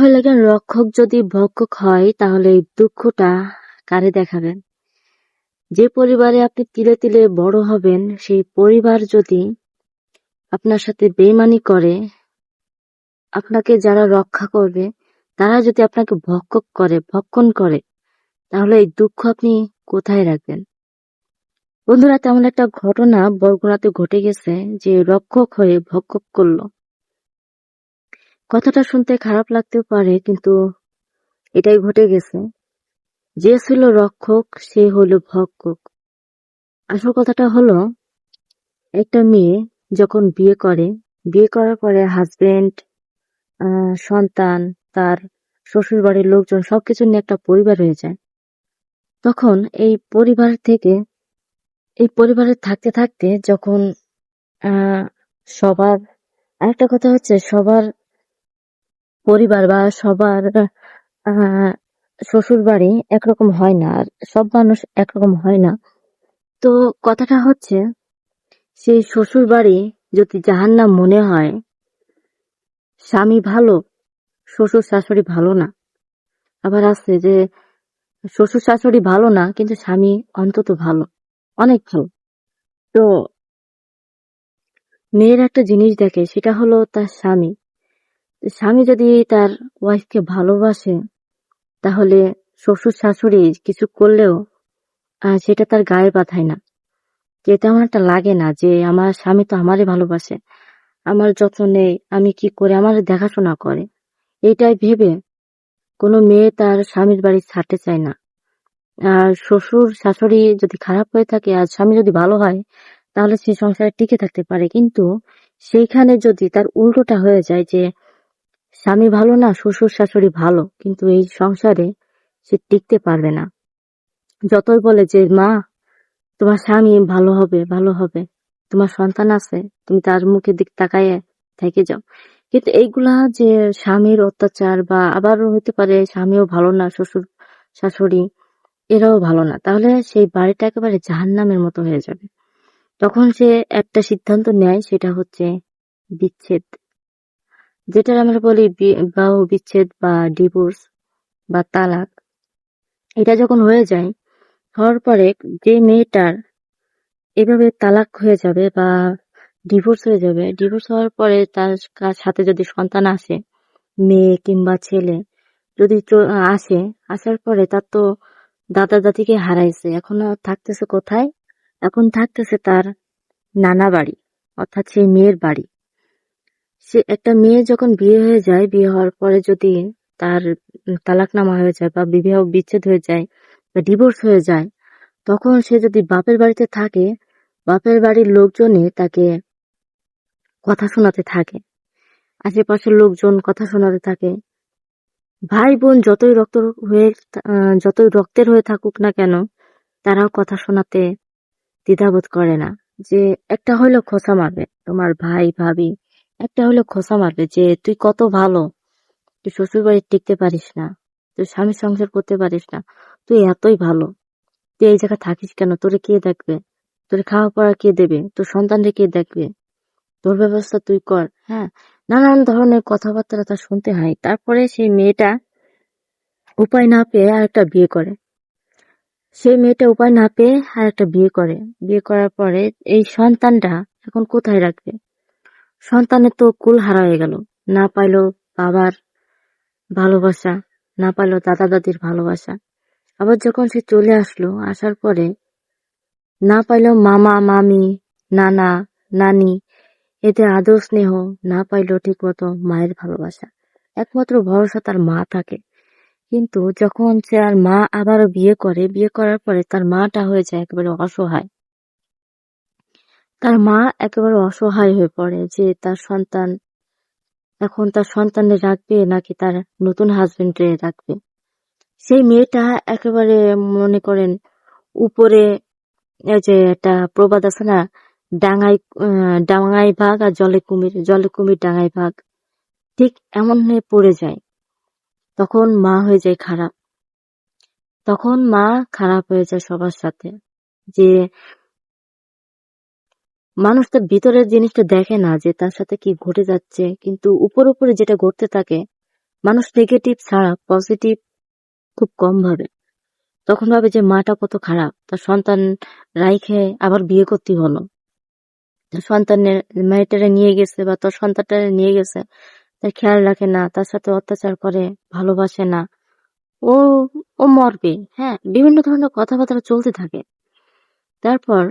হয় লাগেন রক্ষক যদি ভক্ষক হয়, তাহলে এই দুঃখটা কারে দেখাবেন? যে পরিবারে আপনি তিলে তিলে বড় হবেন, সেই পরিবার যদি আপনার সাথে বেইমানি করে, আপনাকে যারা রক্ষা করবে, তারা যদি আপনাকে ভক্ষক করে, ভক্ষণ করে, তাহলে এই দুঃখ আপনি কোথায় রাখবেন? বন্ধুরা, তেমন একটা ঘটনা বরগুনাতে ঘটে গেছে যে রক্ষক হয়ে ভক্ষক করল। কথাটা শুনতে খারাপ লাগতেও পারে, কিন্তু এটাই ঘটে গেছে। যে ছিল রক্ষক, সে হলো ভক্ষক। আসল কথাটা হলো, একটা মেয়ে যখন বিয়ে করে, বিয়ে করার পরে হাজবেন্ড সন্তান, তার শ্বশুর বাড়ির লোকজন সবকিছু নিয়ে একটা পরিবার হয়ে যায়। তখন এই পরিবার থেকে, এই পরিবারে থাকতে থাকতে যখন সবার, আরেকটা কথা হচ্ছে সবার পরিবার বা সবার শ্বশুর বাড়ি একরকম হয় না আর সব মানুষ একরকম হয় না। তো কথাটা হচ্ছে, সেই শ্বশুর বাড়ি যদি জাহান্নাম মনে হয়, স্বামী ভালো, শ্বশুর শাশুড়ি ভালো না। আবার আছে যে, শ্বশুর শাশুড়ি ভালো না, কিন্তু স্বামী অন্তত ভালো, অনেক ভালো। তো মেয়ের একটা জিনিস দেখে, সেটা হলো তার স্বামী। স্বামী যদি তার ওয়াইফকে ভালোবাসে, তাহলে শ্বশুর শাশুড়ি কিছু করলেও সেটা তার গায়ে বাঁধায় না। যে তেমন একটা লাগে না যে আমার স্বামী তো আমারই ভালোবাসে। আমার যত্ন নেই, আমি কি করে আমার দেখাশোনা করে? এইটাই ভেবে কোনো মেয়ে তার স্বামীর বাড়ি ছাড়তে চায় না। আর শ্বশুর শাশুড়ি যদি খারাপ হয়ে থাকে আর স্বামী যদি ভালো হয়, তাহলে সে সংসারে টিকে থাকতে পারে। কিন্তু সেইখানে যদি তার উল্টোটা হয়ে যায় যে স্বামী ভালো না, শ্বশুর শাশুড়ি ভালো, কিন্তু এই সংসারে সে টিকতে পারবে না। যতই বলে যে, মা, তোমার স্বামী ভালো হবে ভালো হবে, তোমার সন্তান আছে, তুমি তার মুখের দিক তাকায় থেকে যাও। কিন্তু এইগুলা যে স্বামীর অত্যাচার বা আবারও হতে পারে স্বামীও ভালো না, শ্বশুর শাশুড়ি, এরাও ভালো না, তাহলে সেই বাড়িটা একেবারে জাহান্নামের মতো হয়ে যাবে। তখন সে একটা সিদ্ধান্ত নেয়, সেটা হচ্ছে বিচ্ছেদ। যেটা আমরা বলি বিবাহ বিচ্ছেদ বা ডিভোর্স বা তালাক, এটা যখন হয়ে যায়, হওয়ার পরে যে মেয়েটার এভাবে তালাক হয়ে যাবে বা ডিভোর্স হয়ে যাবে, ডিভোর্স হওয়ার পরে তার সাথে যদি সন্তান আসে, মেয়ে কিংবা ছেলে, যদি আসে, আসার পরে তার তো দাদা দাদিকে হারাইছে, এখন থাকতেছে কোথায়? এখন থাকতেছে তার নানা বাড়ি, অর্থাৎ সেই মেয়ের বাড়ি। সে একটা মেয়ে যখন বিয়ে হয়ে যায়, বিয়ে হওয়ার পরে যদি তার তালাকনামা হয়ে যায় বা বিবাহ বিচ্ছেদ হয়ে যায় বা ডিভোর্স হয়ে যায়, তখন সে যদি বাপের বাড়িতে থাকে, বাপের বাড়ির লোকজনই তাকে কথা শোনাতে থাকে। আশেপাশের লোকজন কথা শোনাতে থাকে। ভাই বোন যতই রক্ত হয়ে যতই রক্তের হয়ে থাকুক না কেন, তারাও কথা শোনাতে দ্বিধাবোধ করে না। যে একটা হইল খোসা মারবে, তোমার ভাই, ভাবি একটা হইল খোসা মারবে যে তুই কত ভালো, তুই শ্বশুর বাড়ি টিকতে পারিস না, তুই স্বামীর সংসার করতে পারিস না, তুই এতই ভালো। তুই এই জায়গায় থাকিস কেন? তোরে কে দেখবে? তোর খাওয়া পড়া কে দেবে? তোর সন্তানরে কে দেখবে? তোর ব্যবস্থা তুই কর হ্যাঁ? নানান ধরনের কথাবার্তা তার শুনতে হয়। তারপরে সেই মেয়েটা উপায় না পেয়ে আর একটা বিয়ে করে। সেই মেয়েটা উপায় না পেয়ে আর একটা বিয়ে করে। বিয়ে করার পরে এই সন্তানটা এখন কোথায় রাখবে? সন্তানের তো কুল হারা হয়ে গেল। না পাইলো বাবার ভালোবাসা, না পাইলো দাদা দাদির ভালোবাসা। আবার যখন সে চলে আসলো, আসার পরে না পাইলেও মামা, মামি, নানা, নানি, এতে আদর স্নেহ, না পাইলেও ঠিক মতো মায়ের ভালোবাসা। একমাত্র ভরসা তার মা থাকে। কিন্তু যখন সে আর মা আবারও বিয়ে করে, বিয়ে করার পরে তার মাটা হয়ে যায় একেবারে অসহায়। তার মা একেবারে অসহায় হয়ে পড়ে যে তার সন্তান এখন তার সন্তানের রাখবে নাকি তার নতুন হাজবেন্ডে রাখবে। সেই মেয়েটা একেবারে মনে করেন উপরে যে একটা প্রবাদ আছে না ডাঙাই ডাঙাই ভাগ আর জলে কুমির জলে কুমির ডাঙাই ভাগ, ঠিক এমন হয়ে পড়ে যায়। তখন মা হয়ে যায় খারাপ। তখন মা খারাপ হয়ে যায় সবার সাথে যে মানুষ তার ভিতরের জিনিসটা দেখে না যে তার সাথে কি ঘটে যাচ্ছে, কিন্তু উপর উপরে যেটা ঘটতে থাকে, মানুষ নেগেটিভ ছাড়া পজিটিভ খুব কম ভাবে। তখন ভাবে যে মাটা কত খারাপ, তার সন্তান রাইখে আবার বিয়ে করতে হলো। তার সন্তানের মেয়েটারে নিয়ে গেছে বা তোর সন্তানটা নিয়ে গেছে, তার খেয়াল রাখে না, তার সাথে অত্যাচার করে, ভালোবাসে না। ও ও মরবে হ্যাঁ বিভিন্ন ধরনের কথাবার্তা চলতে থাকে। তারপর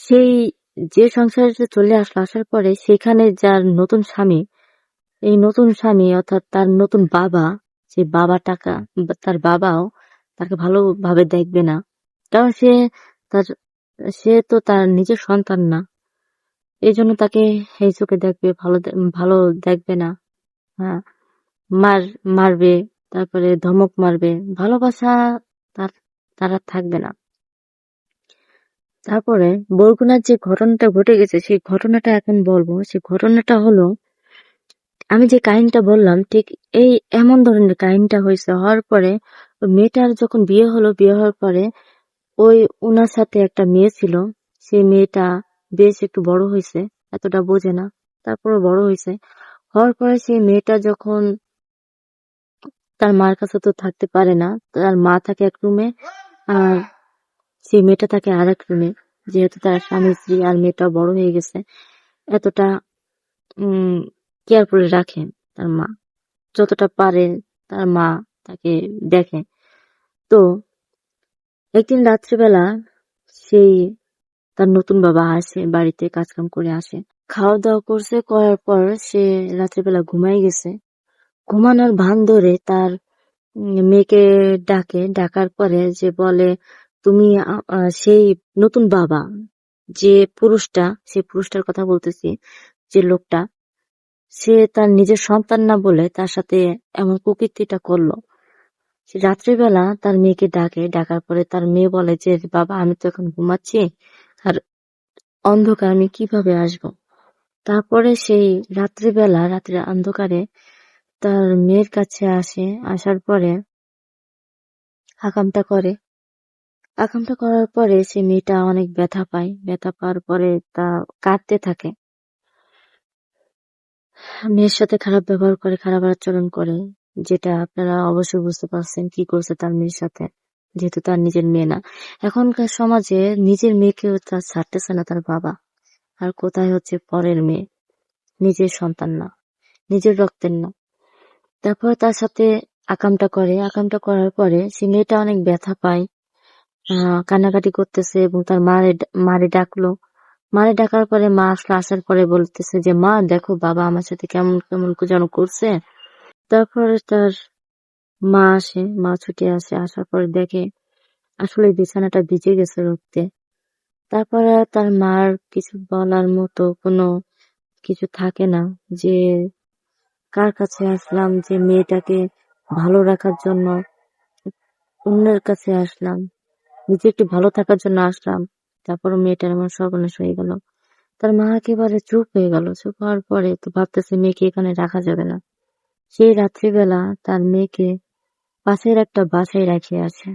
সেই যে সংসারে চলে আসলো আসার পরে সেখানে যার নতুন স্বামী, এই নতুন স্বামী অর্থাৎ তার নতুন বাবা সে বাবা টাকা তার বাবাও তাকে ভালোভাবে দেখবে না। কারণ সে তার, সে তো তার নিজের সন্তান না। এই জন্য তাকে এই চোখে দেখবে, ভালো ভালো দেখবে না। হ্যাঁ মার, মারবে, তারপরে ধমক মারবে। ভালোবাসা তার, তারা থাকবে না। তারপরে বরগুনার যে ঘটনাটা ঘটে গেছে, সেই ঘটনাটা এখন বলব। সেই ঘটনাটা হলো, আমি যে কাহিনীটা বললাম, ঠিক এই এমন ধরনের কাহিনীটা হয়েছে, হওয়ার পরে মেয়েটার যখন বিয়ে হলো, বিয়ে হওয়ার পরে ওই ওনার সাথে একটা মেয়ে ছিল, সেই মেয়েটা বেশ একটু বড় হয়েছে, এতটা বোঝে না তারপরে বড় হয়েছে। হওয়ার পরে সেই মেয়েটা যখন তার মার কাছে তো থাকতে পারে না, তার মা থাকে এক রুমে আর সেই মেয়েটা থাকে আর এক রুমে, যেহেতু তার স্বামী, স্ত্রী আর মেয়েটা বড় হয়ে গেছে, এতটা কেয়ার করে রাখে তার মা। যতটা পারে তার মা তাকে দেখে। তো, একদিন রাত্রিবেলা সেই তার নতুন বাবা আসে, বাড়িতে কাজকাম করে আসে। খাওয়া দাওয়া করছে, করার পর সে রাত্রিবেলা ঘুমাই গেছে। ঘুমানোর ভান ধরে তার মেয়েকে ডাকে। ডাকার পরে যে বলে তুমি সেই নতুন বাবা, যে পুরুষটা, সেই পুরুষটার কথা বলতেছি, যে লোকটা, সে তার নিজের সন্তান না বলে তার সাথে এমন কুকীর্তিটা করল। সে রাত্রিবেলা তার মেয়েকে ডাকে, ডাকার পরে তার মেয়ে বলে যে, বাবা, আমি তো এখন ঘুমাচ্ছি, আর অন্ধকার আমি কীভাবে আসব? তারপরে সেই রাত্রিবেলা, রাত্রির অন্ধকারে তার মেয়ের কাছে আসে, আসার পরে হাকামটা করে। আকামটা করার পরে সে মেয়েটা অনেক ব্যথা পায়। ব্যথা পাওয়ার পরে তা কাঁদতে থাকে। মেয়ের সাথে খারাপ ব্যবহার করে, খারাপ আচরণ করে, যেটা আপনারা অবশ্যই বুঝতে পারছেন কি করছে তার মেয়ের সাথে, যেহেতু তার নিজের মেয়ে না। এখনকার সমাজে নিজের মেয়েকেও তার ছাড়তেছে না তার বাবা। আর কোথায় হচ্ছে পরের মেয়ে? নিজের সন্তান না, নিজের রক্তের না। তারপর তার সাথে আকামটা করে, আকামটা করার পরে সে মেয়েটা অনেক ব্যথা পায়। কান্নাকাটি করতেছে এবং তার মারে মারে ডাকলো। মারে ডাকার পরে মা আসলো, আসার পরে বলতেছে যে, মা, দেখো বাবা আমার সাথে কেমন কেমন যেন করছে। তারপরে তার মা আসে, মা ছুটে আসে, আসার পরে দেখে আসলে বিছানাটা ভিজে গেছে রক্তে। তারপরে তার মার কিছু বলার মতো কোনো কিছু থাকে না যে, কার কাছে আসলাম, যে মেয়েটাকে ভালো রাখার জন্য অন্যের কাছে আসলাম। নিজে একটু ভালো থাকার জন্য আসলাম। তারপর মেয়েটার আমার সর্বনাশ হয়ে গেল। তার মা একেবারে চুপ হয়ে গেল। চুপ হওয়ার পরে তো ভাবতেছে মেয়েকে এখানে রাখা যাবে না। সেই রাত্রিবেলা তার মেয়েকে পাশের একটা বাসায় রেখে আছে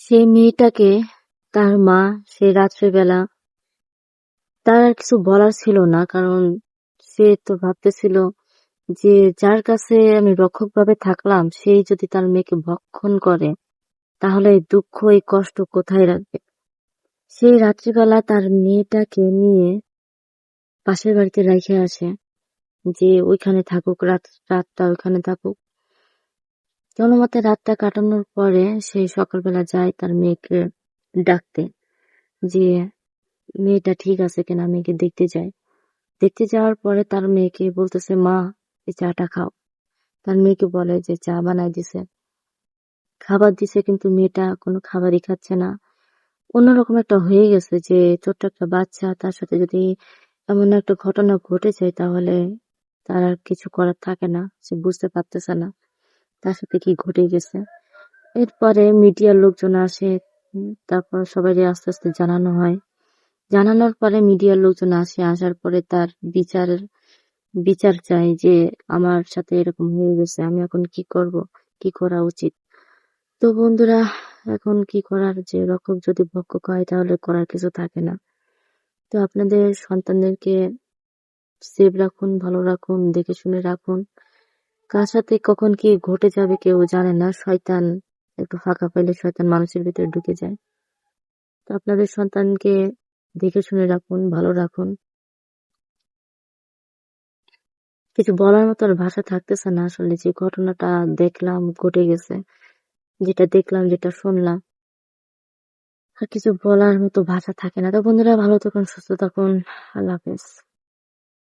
সেই মেয়েটাকে তার মা সেই রাত্রিবেলা তার আর কিছু বলার ছিল না, কারণ সে তো ভাবতেছিল যে যার কাছে আমি রক্ষক ভাবে থাকলাম, সেই যদি তার মেয়েকে ভক্ষণ করে তাহলে এই দুঃখ, এই কষ্ট কোথায় রাখবে? সেই রাত্রিবেলা তার মেয়েটাকে নিয়ে পাশের বাড়িতে রেখে আসে, যে ওইখানে থাকুক, রাত, রাতটা ওইখানে থাকুক। কোনো মতে রাতটা কাটানোর পরে সেই সকালবেলা যায় তার মেয়েকে ডাকতে, যে মেয়েটা ঠিক আছে কিনা, মেয়েকে দেখতে যায়। দেখতে যাওয়ার পরে তার মেয়েকে বলতেছে, মা, এই চাটা খাও। তার মেয়েকে বলে যে, চা বানাই দিছে। খাবার দিছে, কিন্তু মেয়েটা কোনো খাবারই খাচ্ছে না। অন্যরকম একটা হয়ে গেছে যে, ছোট্ট একটা বাচ্চা, তার সাথে যদি এমন একটা ঘটনা ঘটে যায়, তাহলে তার আর কিছু করার থাকে না। সে বুঝতে পারতেছে না তার সাথে কি ঘটে গেছে। এরপরে মিডিয়ার লোকজন আসে তারপর সবাই আস্তে আস্তে জানানো হয়। জানানোর পরে মিডিয়ার লোকজন আসে, আসার পরে তার বিচার বিচার চাই যে, আমার সাথে এরকম হয়ে গেছে, আমি এখন কি করব, কি করা উচিত? তো বন্ধুরা, এখন কি করার? যে রকম যদি ভক্ষক হয় তাহলে করার কিছু থাকে না। তো আপনাদের সন্তানদেরকে সেভ রাখুন, ভালো রাখুন, দেখে শুনে রাখুন। কার সাথে কখন কি ঘটে যাবে কেউ জানে না। শয়তান একটু ফাঁকা পাইলে শয়তান মানুষের ভিতরে ঢুকে যায়। তো আপনাদের সন্তানকে দেখে শুনে রাখুন, ভালো রাখুন। কিছু বলার মতো ভাষা থাকতেছে না। আসলে যে ঘটনাটা দেখলাম, ঘটে গেছে। যেটা দেখলাম, যেটা শুনলাম। আর কিছু বলার মতো ভাষা থাকে না। তো বন্ধুরা, ভালো থাকুন, সুস্থ থাকুন। আল্লাহ হাফেজ।